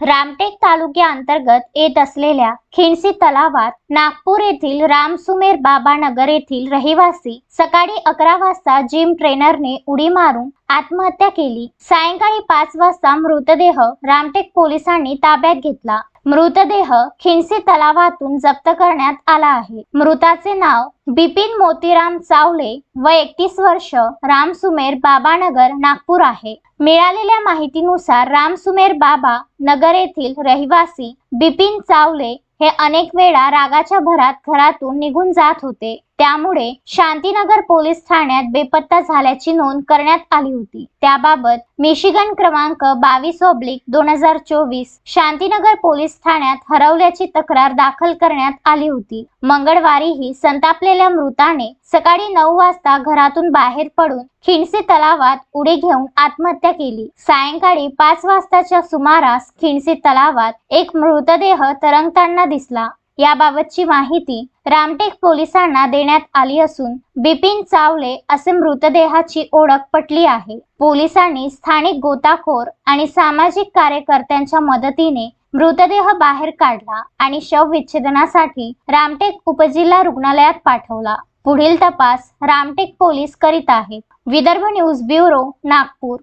रामटेक तालुक्याअंतर्गत येत असलेल्या खिंडसी तलावात नागपूर येथील रामसुमेर बाबा नगर येथील रहिवासी सकाळी अकरा वाजता जिम ट्रेनरने उडी मारून आत्महत्या केली. सायंकाळी पाच वाजता मृतदेह रामटेक पोलिसांनी ताब्यात घेतला. मृतदेह खिंडसी तलावातून जप्त करण्यात आला आहे. मृताचे नाव बिपिन मोतीराम चावले व एकतीस वर्ष रामसुमेर बाबानगर नागपूर आहे. मिळालेल्या माहितीनुसार रामसुमेर बाबा नगर येथील रहिवासी बिपिन चावले हे अनेक वेळा रागाच्या भरात घरातून निघून जात होते. त्यामुळे शांतीनगर पोलीस ठाण्यात बेपत्ता झाल्याची नोंद करण्यात आली होती. त्याबाबत मिशिगन क्रमांक बावीस ऑब्लिक दोन हजार चोवीस शांतीनगर पोलीस ठाण्यात हरवल्याची तक्रार दाखल करण्यात आली होती. मंगळवारीही संतापलेल्या मृताने सकाळी नऊ वाजता घरातून बाहेर पडून खिंडसे तलावात उडी घेऊन आत्महत्या केली. सायंकाळी पाच वाजताच्या सुमारास खिंडसे तलावात एक मृतदेह तरंगताना दिसला. याबाबतची माहिती रामटेक पोलिसांना देण्यात आली असून बिपिन चावले असे मृतदेहाची ओळख पटली आहे. पोलिसांनी स्थानिक गोताखोर आणि सामाजिक कार्यकर्त्यांच्या मदतीने मृतदेह बाहेर काढला आणि शव विच्छेदनासाठी रामटेक उपजिल्हा रुग्णालयात पाठवला. पुढील तपास रामटेक पोलीस करीत आहेत. Vidarbha news bureau Nagpur.